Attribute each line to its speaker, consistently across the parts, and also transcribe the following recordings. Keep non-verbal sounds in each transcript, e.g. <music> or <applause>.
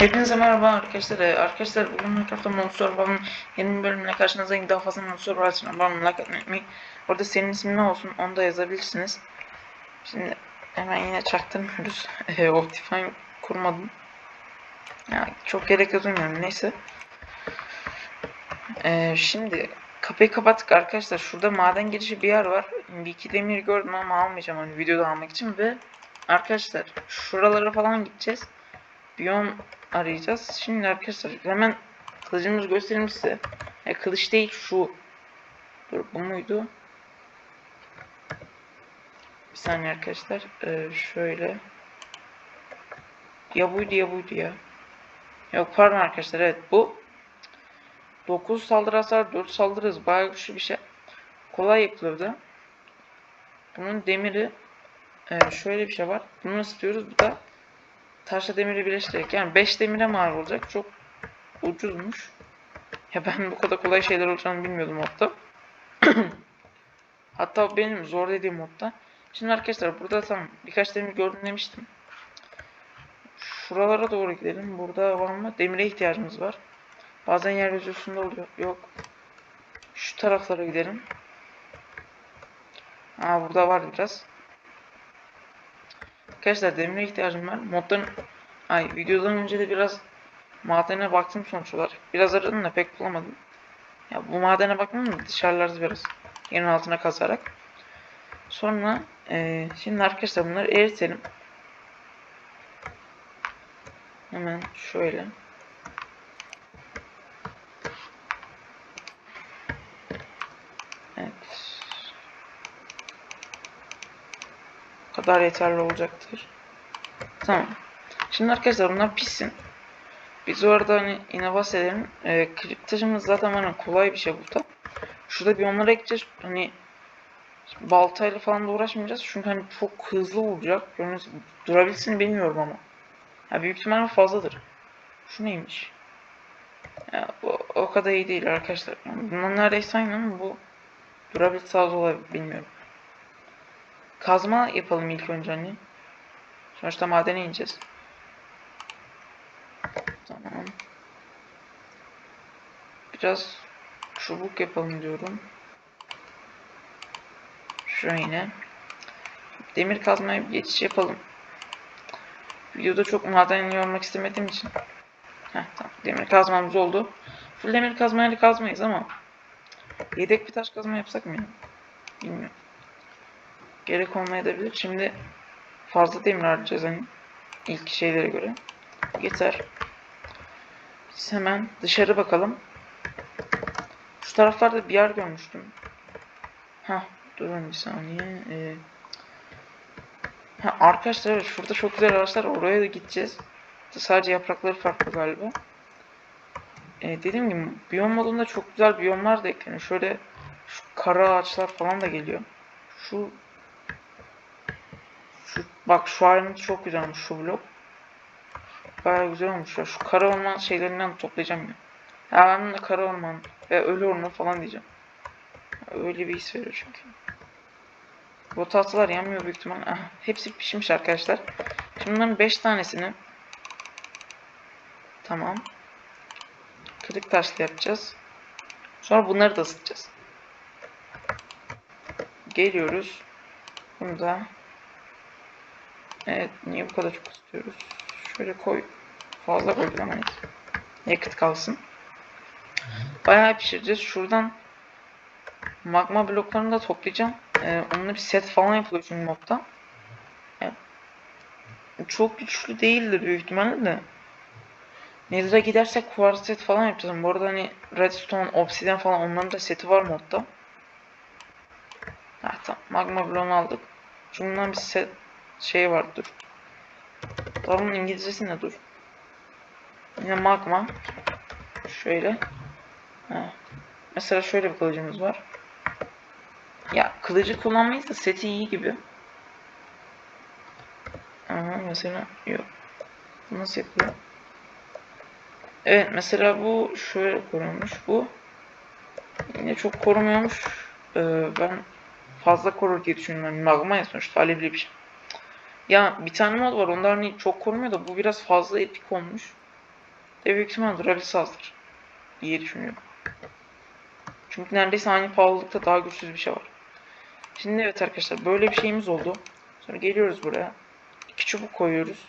Speaker 1: Hepinize merhaba arkadaşlar. Ee, Arkadaşlar bugün Minecraft'ta Monster Ball'ın yeni bölümüne karşınızdayım. Daha fazla Monster Ball açın. Ball'ın like atmayı. Orada senin ismin ne olsun onu da yazabilirsiniz. Şimdi hemen yine çaktırmıyoruz. Ee, <laughs> Optifine kurmadım. Ya, çok gerek duymuyorum. Neyse. Ee, şimdi kapıyı kapattık arkadaşlar. Şurada maden girişi bir yer var. Bir iki demir gördüm ama almayacağım hani videoda almak için ve arkadaşlar şuralara falan gideceğiz. Biyom arayacağız. Şimdi arkadaşlar hemen kılıcımızı göstereyim size. E, kılıç değil şu. Dur bu muydu? Bir saniye arkadaşlar. Ee, şöyle. Ya buydu ya buydu ya. Yok pardon arkadaşlar evet bu. 9 saldırı hasar 4 saldırı bayağı güçlü bir şey. Kolay yapılırdı. Bunun demiri e, şöyle bir şey var. Bunu ısıtıyoruz. Bu da taşla demiri birleştirerek yani 5 demire mal olacak. Çok ucuzmuş. Ya ben bu kadar kolay şeyler olacağını bilmiyordum modda. <clears throat> Hatta benim zor dediğim modda. Şimdi arkadaşlar burada tam birkaç demir gördüm demiştim. Şuralara doğru gidelim. Burada var mı? Demire ihtiyacımız var. Bazen yer üstünde oluyor. Yok. Şu taraflara gidelim. Aa burada var biraz. Arkadaşlar demire ihtiyacım var. Moddan ay videodan önce de biraz madene baktım sonuç olarak. Biraz aradım da pek bulamadım. Ya bu madene bakmam da dışarılarda biraz yerin altına kazarak. Sonra eee, şimdi arkadaşlar bunları eritelim. Hemen şöyle. Evet. Bu kadar yeterli olacaktır. Tamam. Şimdi arkadaşlar bunlar pişsin. Biz orada hani inovas edelim. Ee, kriptajımız zaten hani kolay bir şey burada. Şurada bir onlara ekeceğiz. Hani baltayla falan da uğraşmayacağız. Çünkü hani çok hızlı olacak. Gördüğünüz durabilsin bilmiyorum ama. Ya büyük ihtimalle fazladır. Şu neymiş? Ya o, o kadar iyi değil arkadaşlar. Bundan neredeyse aynı ama bu durabilirse az olabilir bilmiyorum. Kazma yapalım ilk önce hani. Sonuçta madene ineceğiz. Tamam. Biraz çubuk yapalım diyorum. Şöyle. Demir kazmaya bir geçiş yapalım. Videoda çok maden yormak istemediğim için. Heh, tamam. Demir kazmamız oldu. Full demir kazmayla kazmayız ama yedek bir taş kazma yapsak mı? Bilmiyorum. Gerek olmayabilir. Şimdi fazla demir harcayacağız hani ilk şeylere göre. Yeter. Biz hemen dışarı bakalım. Şu taraflarda bir yer görmüştüm. Ha, durun bir saniye. Ee, ha, arkadaşlar evet, şurada çok güzel ağaçlar. Oraya da gideceğiz. Sadece yaprakları farklı galiba. Ee, dediğim gibi biyom modunda çok güzel biyomlar da ekleniyor. Şöyle şu kara ağaçlar falan da geliyor. Şu bak şu ayrıntı çok güzelmiş şu blok. Baya güzel olmuş ya. Şu kara orman şeylerinden toplayacağım ya. Ya ben da kara orman ve ölü orman falan diyeceğim. Öyle bir his veriyor çünkü. Bu tahtalar yanmıyor büyük ihtimal. Aha, hepsi pişmiş arkadaşlar. Şimdi bunların 5 tanesini Tamam. Kırık taşlı yapacağız. Sonra bunları da ısıtacağız. Geliyoruz. Bunu da Evet, niye bu kadar çok ısıtıyoruz? Şöyle koy. Fazla koydum ama neyse. Yakıt kalsın. Bayağı pişireceğiz. Şuradan magma bloklarını da toplayacağım. Ee, onunla bir set falan yapılıyor çünkü modda. Yani, çok güçlü değildir büyük ihtimalle de. Nether'a gidersek quartz set falan yapacağız. Bu arada hani redstone, obsidian falan onların da seti var modda. Ha tamam. Magma bloğunu aldık. Bunların bir set şey var dur. Tamam İngilizcesi ne dur. Yine magma. Şöyle. Ha. Mesela şöyle bir kılıcımız var. Ya kılıcı kullanmayız da seti iyi gibi. Ama mesela yok. Nasıl yapıyor? Evet mesela bu şöyle koruyormuş. Bu yine çok korumuyormuş. Ee, ben fazla korur diye düşünüyorum. Magma ya sonuçta alevli bir şey. Ya bir tane mod var. Onlar hani çok korumuyor da bu biraz fazla epik olmuş. De büyük ihtimal durabilis azdır. diye düşünüyorum. Çünkü neredeyse aynı pahalılıkta daha güçsüz bir şey var. Şimdi evet arkadaşlar böyle bir şeyimiz oldu. Sonra geliyoruz buraya. İki çubuk koyuyoruz.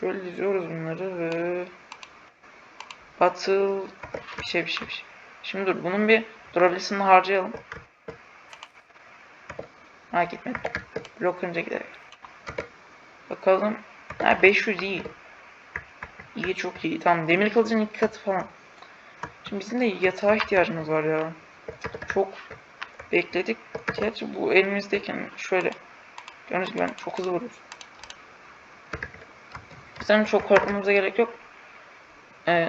Speaker 1: Şöyle diziyoruz bunları ve batıl bir şey bir şey bir şey. Şimdi dur bunun bir durabilisini harcayalım. Ha gitmedi. Blok önce giderek. Bakalım. Ha 500 iyi. İyi çok iyi. Tamam demir kılıcın iki katı falan. Şimdi bizim de yatağa ihtiyacımız var ya. Çok bekledik. Gerçi bu elimizdeyken şöyle. Gördüğünüz gibi çok hızlı vuruyoruz. Bizim çok korkmamıza gerek yok. Ee,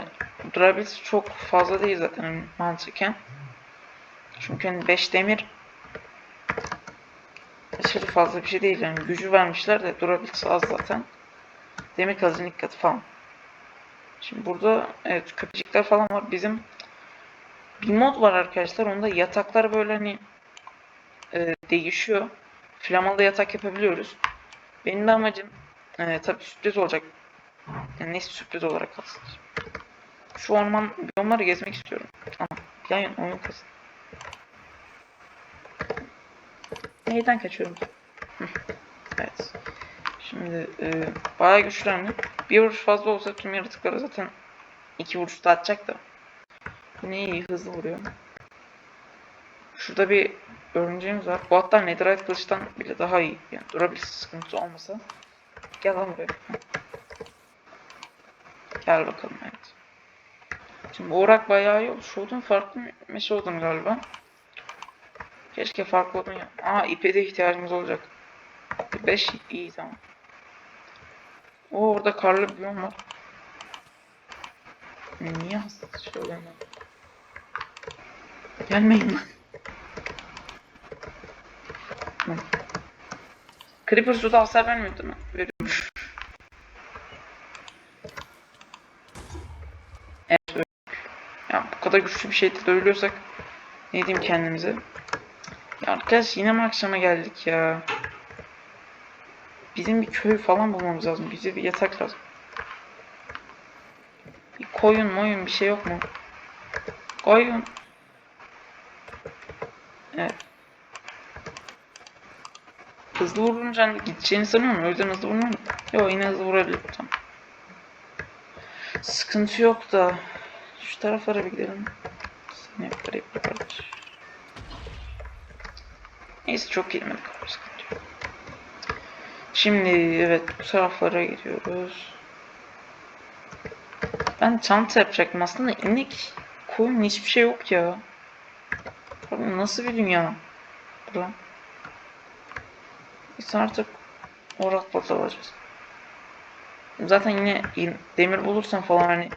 Speaker 1: durability çok fazla değil zaten hani mantıken. Çünkü hani 5 demir aşırı fazla bir şey değil yani gücü vermişler de durability az zaten. Demir kılıcın ilk katı falan. Şimdi burada evet köpecikler falan var. Bizim bir mod var arkadaşlar. Onda yataklar böyle hani e, değişiyor. Flamalı yatak yapabiliyoruz. Benim de amacım e, tabii sürpriz olacak. Yani neyse sürpriz olarak kalsın. Şu orman biyomları gezmek istiyorum. Tamam. Yan oyun kasın. Neyden kaçıyorum? Evet. Şimdi e, bayağı güçlendi. Bir vuruş fazla olsa tüm yaratıklara zaten iki vuruşta atacak da. Bu ne iyi hızlı vuruyor. Şurada bir örümceğimiz var. Bu hatta netherite kılıçtan bile daha iyi. Yani durabilir sıkıntı olmasa. Gel lan buraya. Gel bakalım evet. Şimdi orak bayağı iyi oldu. Şu odun farklı meşe odun galiba. Keşke farklı ya. Aa ipe de ihtiyacımız olacak. 5 iyi tamam. O orada karlı bir biyom var. Niye hasta şöyle hemen? Gelmeyin lan. Creeper suda hasar vermiyor değil mi? Veriyormuş. Evet öyle. Ya bu kadar güçlü bir şeyde de ölüyorsak ne diyeyim kendimize. Ya arkadaş yine mi akşama geldik ya? Bizim bir köy falan bulmamız lazım. Bize bir yatak lazım. Bir koyun moyun bir şey yok mu? Koyun. Evet. Hızlı vurunca gideceğini sanıyorum. O yüzden hızlı vurmuyorum. Yok yine hızlı vurabilir. Tamam. Sıkıntı yok da. Şu taraflara bir gidelim. Seni kardeş. Neyse çok girmedik. Yok. Şimdi evet bu taraflara gidiyoruz. Ben çanta yapacaktım aslında inek koyun hiçbir şey yok ya. Nasıl bir dünya? Bura. Biz artık orak bot alacağız. Zaten yine in- demir bulursam falan hani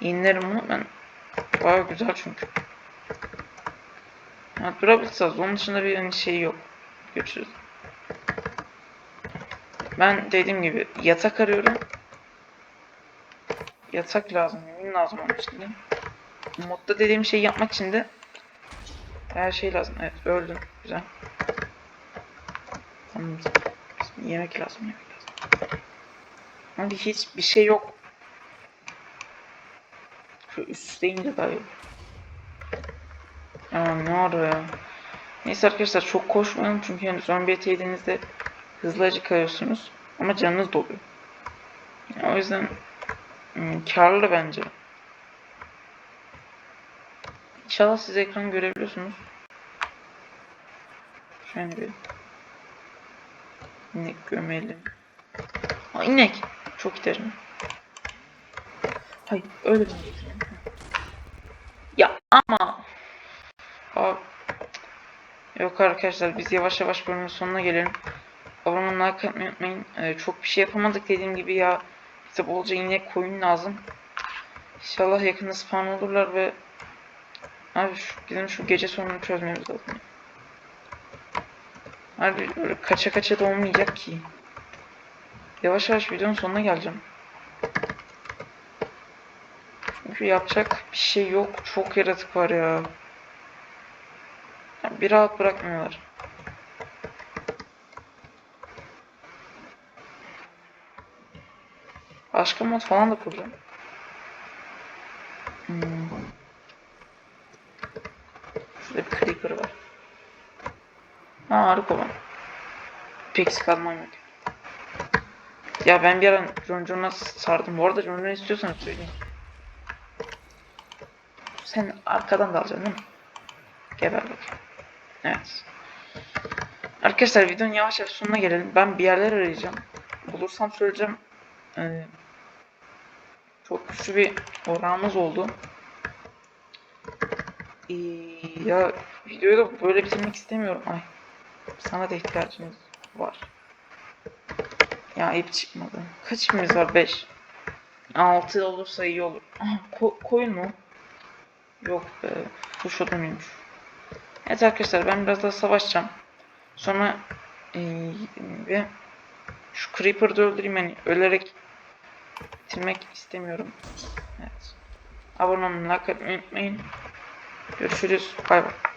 Speaker 1: inlerim bunu ben bayağı güzel çünkü. Ha, durabilirsiniz. Onun dışında bir hani şey yok. Görüşürüz. Ben dediğim gibi yatak arıyorum. Yatak lazım, yemin lazım onun için de. Modda dediğim şeyi yapmak için de her şey lazım. Evet, öldüm. Güzel. Tamam. Yemek lazım, yemek lazım. Hadi hiç bir şey yok. Şu üst deyince daha iyi. Aa, ne var? Neyse arkadaşlar çok koşmayalım çünkü yani zombi yediğinizde hızlı acıkıyorsunuz ama canınız doluyor. Yani o yüzden hmm, karlı bence. İnşallah siz ekran görebiliyorsunuz. Şöyle bir inek gömelim. Aa, inek. Çok ihtiyacım. Hayır öyle bir inek. Ya ama Abi. Yok arkadaşlar biz yavaş yavaş bölümün sonuna gelelim. Abone like atmayı unutmayın. Ee, çok bir şey yapamadık dediğim gibi ya. Bize bolca inek koyun lazım. İnşallah yakında spawn olurlar ve Abi şu, bizim şu gece sorununu çözmemiz lazım. Abi böyle kaça kaça da olmayacak ki. Yavaş yavaş videonun sonuna geleceğim. Çünkü yapacak bir şey yok. Çok yaratık var ya. Bir rahat bırakmıyorlar. Başka mod falan da kuracağım. Hmm. Şurada bir creeper var. Ha harika lan. Pek kazmam yok. Ya ben bir ara John sardım. Bu arada John John istiyorsan söyleyeyim. Sen arkadan da alacaksın değil mi? Geber. Evet. Arkadaşlar videonun yavaş yavaş sonuna gelelim. Ben bir yerler arayacağım. Bulursam söyleyeceğim. Ee, çok güçlü bir oranımız oldu. Ee, ya videoyu da böyle bitirmek istemiyorum. Ay. Sana da ihtiyacımız var. Ya ip çıkmadı. Kaç ipimiz var? 5. 6 olursa iyi olur. Aha, ko koyun mu? Yok be. Kuş odunuymuş. Evet arkadaşlar ben biraz daha savaşacağım. Sonra eee, ve şu Creeper'ı da öldüreyim yani ölerek bitirmek istemiyorum. Evet. Abone olmayı, unutmayın. Görüşürüz. Bay bay.